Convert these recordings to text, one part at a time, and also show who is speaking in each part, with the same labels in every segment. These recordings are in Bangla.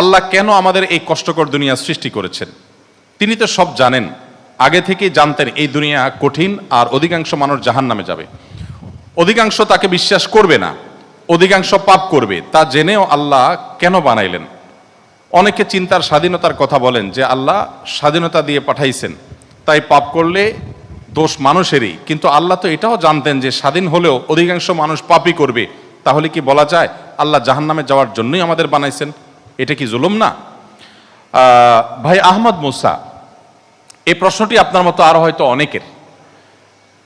Speaker 1: আল্লাহ কেন আমাদের এই কষ্টকর দুনিয়া সৃষ্টি করেছেন? তিনি তো সব জানেন। আগে থেকেই জানতেন এই দুনিয়া কঠিন আর অধিকাংশ মানুষ জাহান নামে যাবে। অধিকাংশ তাকে বিশ্বাস করবে না। অধিকাংশ পাপ করবে। তা জেনেও আল্লাহ কেন বানাইলেন? অনেকে চিন্তার স্বাধীনতার কথা বলেন যে আল্লাহ স্বাধীনতা দিয়ে পাঠাইছেন। তাই পাপ করলে দোষ মানুষেরই। কিন্তু আল্লাহ তো এটাও জানতেন যে স্বাধীন হলেও অধিকাংশ মানুষ পাপই করবে। তাহলে কি বলা যায়, আল্লাহ জাহান্নামে যাওয়ার জন্যই আমাদের বানাইছেন? এটা কি জুলুম না? ভাই আহমদ মুসা, এই প্রশ্নটি আপনার মতো আরও হয়তো অনেকের।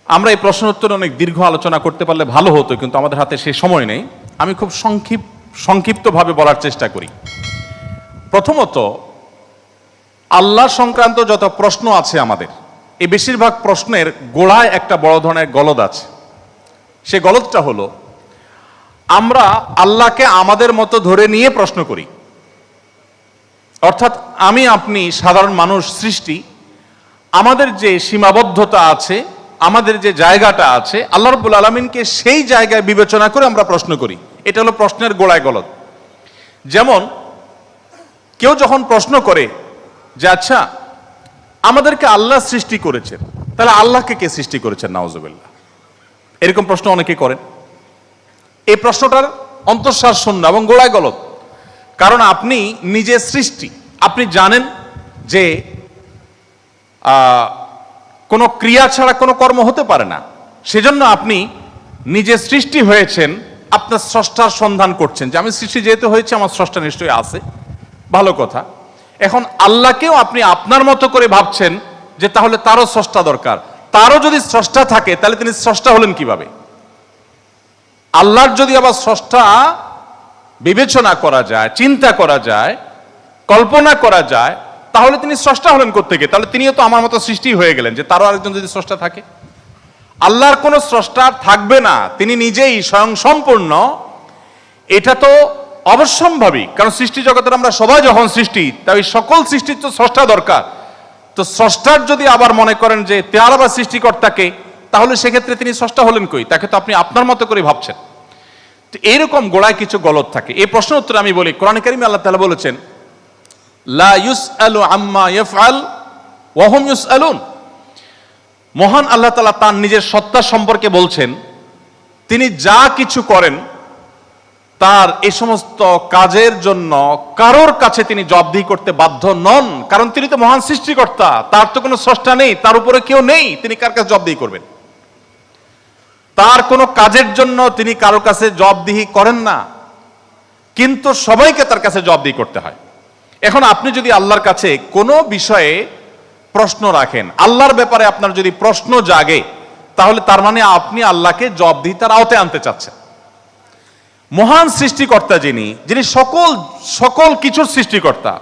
Speaker 1: আমরা এই প্রশ্ন উত্তরে অনেক দীর্ঘ আলোচনা করতে পারলে ভালো হতো, কিন্তু আমাদের হাতে সে সময় নেই। আমি খুব সংক্ষিপ্ত সংক্ষিপ্তভাবে বলার চেষ্টা করি। প্রথমত, আল্লাহ সংক্রান্ত যত প্রশ্ন আছে আমাদের, এই বেশিরভাগ প্রশ্নের গোড়ায় একটা বড় ধরনের গলদ আছে। সে গলদটা হলো, আমরা আল্লাহকে আমাদের মতো ধরে নিয়ে প্রশ্ন করি। অর্থাৎ আমি, আপনি সাধারণ মানুষ, সৃষ্টি, আমাদের যে সীমাবদ্ধতা আছে, আমাদের যে জায়গাটা আছে, আল্লাহ রব্বুল আলমিনকে সেই জায়গায় বিবেচনা করে আমরা প্রশ্ন করি। এটা হলো প্রশ্নের গোড়ায় গলত যেমন, কেউ যখন প্রশ্ন করে যে আচ্ছা আমাদেরকে আল্লাহ সৃষ্টি করেছেন, তাহলে আল্লাহকে কে সৃষ্টি করেছেন? নাওজবিল্লাহ এরকম প্রশ্ন অনেকে করেন। এই প্রশ্নটার অন্তঃশ্বাস শূন্য এবং গোড়ায় গলত কারণ আপনি নিজে সৃষ্টি। আপনি জানেন যে কোনো ক্রিয়া ছাড়া কোনো কর্ম হতে পারে না। সেজন্য আপনি নিজে সৃষ্টি হয়েছেন, আপনার স্রষ্টার সন্ধান করছেন যে, আমি সৃষ্টি যেহেতু হয়েছে, আমার স্রষ্টা নিশ্চয়ই আছে। ভালো কথা। এখন আল্লাহকেও আপনি আপনার মতো করে ভাবছেন যে, তাহলে তারও স্রষ্টা দরকার। তারও যদি স্রষ্টা থাকে, তাহলে তিনি স্রষ্টা হলেন কীভাবে? আল্লাহর যদি আবার স্রষ্টা বিবেচনা করা যায়, চিন্তা করা যায়, কল্পনা করা যায়, তাহলে তিনি স্রষ্টা হলেন কোথেকে তাহলে তিনিও তো আমার মতো সৃষ্টি হয়ে গেলেন যে তারও আরেকজন যদি স্রষ্টা থাকে। আল্লাহর কোনো স্রষ্টা থাকবে না, তিনি নিজেই স্বয়ং সম্পূর্ণ। এটা তো অবশ্যম্ভাবী, কারণ সৃষ্টি জগতের আমরা সবাই যখন সৃষ্টি, তাই সকল সৃষ্টির তো স্রষ্টা দরকার। তো স্রষ্টার যদি আবার মনে করেন যে তেয়ার আবার সৃষ্টিকর্তাকে তাহলে সেক্ষেত্রে তিনি স্রষ্টা হলেন কই? তাকে তো আপনি আপনার মতো করে ভাবছেন। তো গোড়ায় কিছু গলত থাকে। এই প্রশ্ন উত্তর আমি বলি। কোরআন কারিমে আল্লাহ তাআলা বলেছেন, লা ইউসআলু আম্মা ইয়াফআল ওয়া হুম ইউসআলুন। মহান আল্লাহ তাআলা তার নিজের সত্তা সম্পর্কে বলছেন, তিনি যা কিছু করেন, তার এই সমস্ত কাজের জন্য কারোর কাছে তিনি জবাবদিহি করতে বাধ্য নন। কারণ তিনি তো মহান সৃষ্টিকর্তা, তার তো কোনো স্রষ্টা নেই, তার উপরে কেউ নেই, তিনি কার কাছে জবাবদিহি করবেন? তার কোনো কাজের জন্য তিনি কারোর কাছে জবদিহি করেন না। কিন্তু সবাইকে তার কাছে জবদিহি করতে হয়। এখন আপনি যদি আল্লাহর কাছে কোনো বিষয়ে প্রশ্ন রাখেন, আল্লাহর ব্যাপারে আপনার যদি প্রশ্ন জাগে, তাহলে তার মানে আপনি আল্লাহকে জবাবদিহিতার আওতায় আনতে চাচ্ছেন। মহান সৃষ্টিকর্তা যিনি যিনি সকল সকল কিছুর সৃষ্টিকর্তা,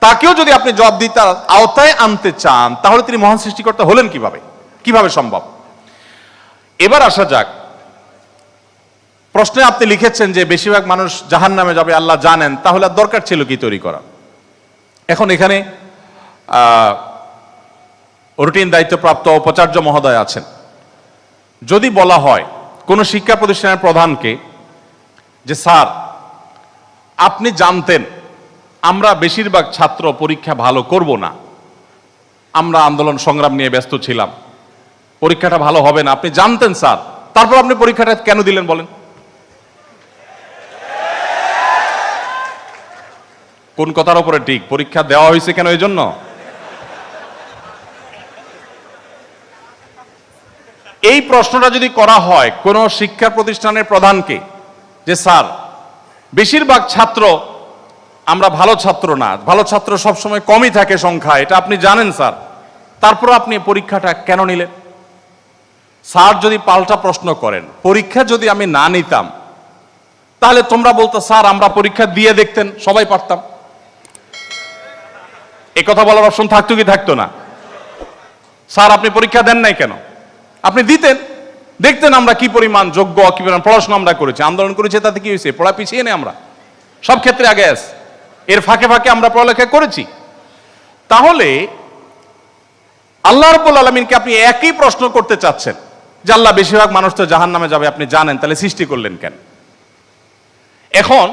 Speaker 1: তাকেও যদি আপনি জবাবদিহিতার আওতায় আনতে চান, তাহলে তিনি মহান সৃষ্টিকর্তা হলেন কীভাবে? কীভাবে সম্ভব? এবার আসা যাক। প্রশ্নে আপনি লিখেছেন যে বেশিরভাগ মানুষ জাহান নামে যাবে, আল্লাহ জানেন, তাহলে আর দরকার ছিল কি তৈরি করা? এখন এখানে রুটিন দায়িত্বপ্রাপ্ত উপাচার্য মহোদয় আছেন। যদি বলা হয় কোনো শিক্ষা প্রতিষ্ঠানের প্রধানকে যে, স্যার, আপনি জানতেন আমরা বেশিরভাগ ছাত্র পরীক্ষা ভালো করব না, আমরা আন্দোলন সংগ্রাম নিয়ে ব্যস্ত ছিলাম পরীক্ষাটা ভালো হবে না। আপনি জানতেন, স্যার। তারপর আপনি পরীক্ষাটা কেন দিলেন বলেন? কোন কথার উপরে ঠিক? পরীক্ষা দেওয়া হয়েছে কেন এই জন্য এই প্রশ্নটা যদি করা হয়, কোন শিক্ষা প্রতিষ্ঠানের প্রধানকে, যে, স্যার, বেশিরভাগ ছাত্র আমরা ভালো ছাত্র না। ভালো ছাত্র সবসময় কমই থাকে সংখ্যা, এটা আপনি জানেন, স্যার। তারপর আপনি পরীক্ষাটা কেন নিলেন? স্যার যদি পাল্টা প্রশ্ন করেন, পরীক্ষা যদি আমি না নিতাম, তাহলে তোমরা বলতো, স্যার, আমরা পরীক্ষা দিয়ে দেখতেন, সবাই পারতাম। এ কথা বলার অপশন থাকতো কি থাকতো না? স্যার, আপনি পরীক্ষা দেন নাই কেন? আপনি দিতেন, দেখতেন আমরা কি পরিমাণ যোগ্য, কি পরিমাণ পড়াশোনা আমরা করেছি, আন্দোলন করেছি, তাতে কি হয়েছে? পড়া পিছিয়ে নেই আমরা। সব ক্ষেত্রে আগে আস এর ফাঁকে ফাঁকে আমরা পড়ালেখা করেছি। তাহলে, আল্লাহ রব্বুল আলমিনকে আপনি একই প্রশ্ন করতে চাচ্ছেন। আল্লাহ বেশিরভাগ মানুষ তো জাহান নামে যাবে, আপনি জানেন, তাহলে সৃষ্টি করলেন কেন? এখন,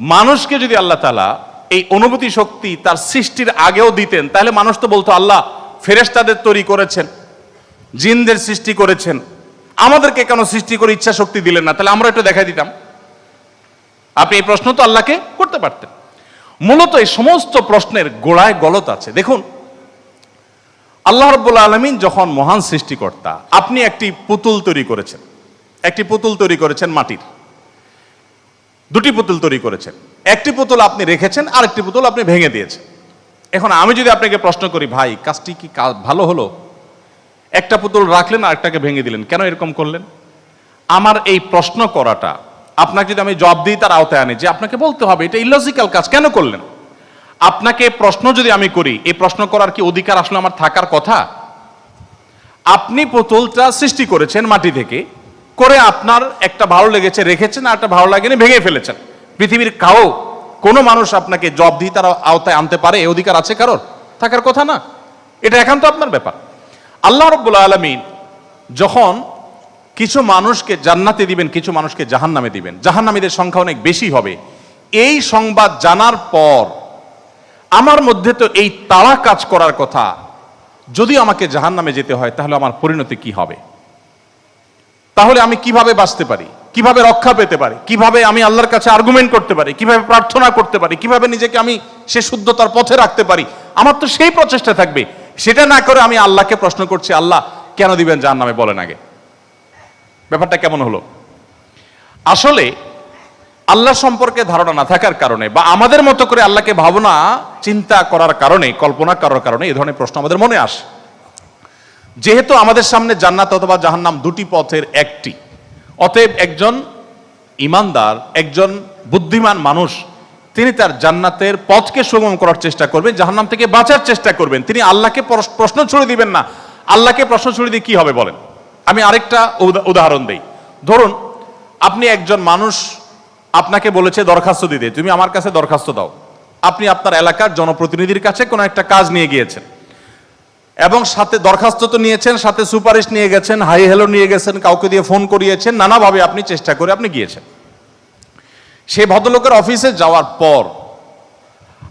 Speaker 1: মানুষকে যদি আল্লাহ তালা এই অনুভূতি শক্তি তার সৃষ্টির আগেও দিতেন, তাহলে মানুষ তো বলতো, আল্লাহ, ফেরেশতাদের তৈরি করেছেন, জিনদের সৃষ্টি করেছেন, আমাদেরকে কেন সৃষ্টি করে ইচ্ছা শক্তি দিলেন না? তাহলে আমরা একটু দেখাই দিতাম। আপনি এই প্রশ্ন তো আল্লাহকে করতে পারতেন। মূলত এই সমস্ত প্রশ্নের গোড়ায় গলত আছে। দেখুন আল্লাহ রব্বুল আলমিন যখন মহান সৃষ্টিকর্তা, আপনি একটি পুতুল তৈরি করেছেন। একটি পুতুল তৈরি করেছেন মাটির। দুটি পুতুল তৈরি করেছেন। একটি পুতুল আপনি রেখেছেন আর একটি পুতুল আপনি ভেঙে দিয়েছেন। এখন আমি যদি আপনাকে প্রশ্ন করি, ভাই, কাজটি কি কাজ ভালো হলো? একটা পুতুল রাখলেন আর একটাকে ভেঙে দিলেন। কেন এরকম করলেন? আমার এই প্রশ্ন করাটা, আপনাকে যদি আমি জবাব দিই, তার আওতায় আনি যে, আপনাকে বলতে হবে, এটা ইলজিক্যাল কাজ কেন করলেন? আপনাকে প্রশ্ন যদি আমি করি, এই প্রশ্ন করার কি অধিকার আসলে আমার থাকার কথা? আপনি পুতুলটা সৃষ্টি করেছেন মাটি থেকে, করে আপনার একটা ভালো লেগেছে রেখেছেন আর একটা ভালো লাগেনি, ভেঙে ফেলেছেন। পৃথিবীর কাউ কোনো মানুষ আপনাকে জব দিয়ে তার আওতায় আনতে পারে, এই অধিকার আছে কারোর? থাকার কথা না। এটা একান্ত আপনার ব্যাপার। আল্লাহ রব্বুল আলমিন যখন কিছু মানুষকে জান্নাতে দিবেন, কিছু মানুষকে জাহান্নামে দিবেন, জাহান্নামীদের সংখ্যা অনেক বেশি হবে। এই সংবাদ জানার পর আমার মধ্যে তো এই তাড়া কাজ করার কথা। যদি আমাকে জাহান্নামে যেতে হয়, তাহলে আমার পরিণতি কি হবে? তাহলে আমি কীভাবে বাঁচতে পারি? কীভাবে রক্ষা পেতে পারি? কীভাবে আমি আল্লাহর কাছে আর্গুমেন্ট করতে পারি? কীভাবে প্রার্থনা করতে পারি? কীভাবে নিজেকে আমি সে শুদ্ধতার পথে রাখতে পারি? আমার তো সেই প্রচেষ্টা থাকবে। সেটা না করে আমি আল্লাহকে প্রশ্ন করছি, আল্লাহ, কেন দিবেন যার নামে বলেন আগে। ব্যাপারটা কেমন হলো? আসলে আল্লাহ সম্পর্কে ধারণা না থাকার কারণে বা আমাদের মতো করে আল্লাহকে ভাবনা, চিন্তা করার কারণে, কল্পনা করার কারণে এই ধরনের প্রশ্ন আমাদের মনে আসে। যেহেতু আমাদের সামনে জান্নাত অথবা জাহান্নাম দুটি পথের একটি, অতএব একজন ইমানদার, একজন বুদ্ধিমান মানুষ, তিনি তার জান্নাতের পথকে সুগম করার চেষ্টা করবেন, জাহান্নাম থেকে বাঁচার চেষ্টা করবেন। তিনি আল্লাহকে প্রশ্ন ছুড়ে দিবেন না। আল্লাহকে প্রশ্ন ছুড়ে দিয়ে কি হবে বলেন? আমি আরেকটা উদাহরণ দেই। ধরুন, আপনি একজন মানুষ আপনাকে বলেছে দরখাস্ত দিতে তুমি আমার কাছে দরখাস্ত দাও। আপনি আপনার এলাকার জনপ্রতিনিধির কাছে কোনো একটা কাজ নিয়ে গিয়েছেন। এবং সাথে দরখাস্ত তো নিয়েছেন, সাথে সুপারিশ নিয়ে গেছেন, হাই হ্যালো নিয়ে গেছেন, কাউকে দিয়ে ফোন করিয়েছেন, নানাভাবে আপনি চেষ্টা করে আপনি গিয়েছেন। সে ভদ্রলোকের অফিসে যাওয়ার পর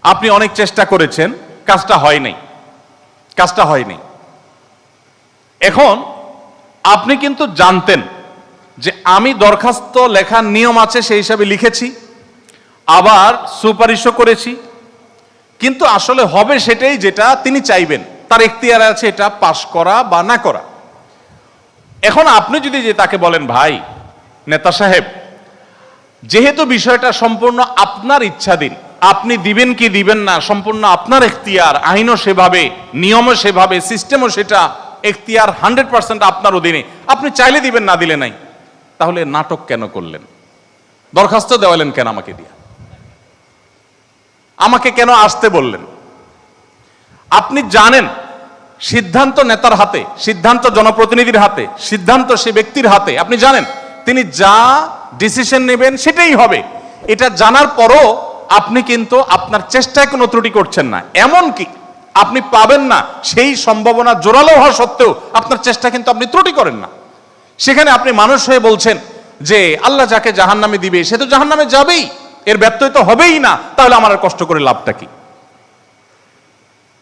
Speaker 1: আপনি অনেক চেষ্টা করেছেন, কাজটা হয় নাই। কাজটা হয়নি এখন আপনি কিন্তু জানতেন যে আমি দরখাস্ত লেখার নিয়ম আছে সেই হিসাবে লিখেছি, আবার সুপারিশও করেছি, কিন্তু আসলে হবে সেটাই যেটা তিনি চাইবেন। তার এখতিয়ার আছে এটা পাশ করা বা না করা। এখন আপনি যদি যে তাকে বলেন, ভাই, নেতা সাহেব, যেহেতু বিষয়টা সম্পূর্ণ আপনার ইচ্ছাধীন, আপনি দিবেন কি দিবেন না, সম্পূর্ণ আপনার এখতিয়ার আইনও সেভাবে, নিয়মও সেভাবে সিস্টেমও সেটা এখতিয়ার হান্ড্রেড পার্সেন্ট আপনার অধীনে, আপনি চাইলে দিবেন না, দিলে নাই। তাহলে নাটক কেন করলেন? দরখাস্ত দেওয়ালেন কেন আমাকে দিয়ে? আমাকে কেন আসতে বললেন? আপনি জানেন, সিদ্ধান্ত নেতার হাতে, সিদ্ধান্ত জনপ্রতিনিধির হাতে, সিদ্ধান্ত সে ব্যক্তির হাতে, আপনি জানেন, তিনি যা ডিসিশন নেবেন সেটাই হবে। এটা জানার পরও আপনি কিন্তু আপনার চেষ্টায় কোনো ত্রুটি করছেন না। এমন কি আপনি পাবেন না, সেই সম্ভাবনা জোরালো হওয়া সত্ত্বেও আপনার চেষ্টা কিন্তু আপনি ত্রুটি করেন না। সেখানে আপনি মানুষ হয়ে বলছেন যে আল্লাহ যাকে জাহান নামে দিবে, সে তো জাহান নামে যাবেই। এর ব্যর্থ তো হবেই না। তাহলে আমার আর কষ্ট করে লাভটা কি?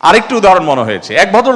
Speaker 1: আরেকটি উদাহরণ মনে হয়েছে। এক ভদ্র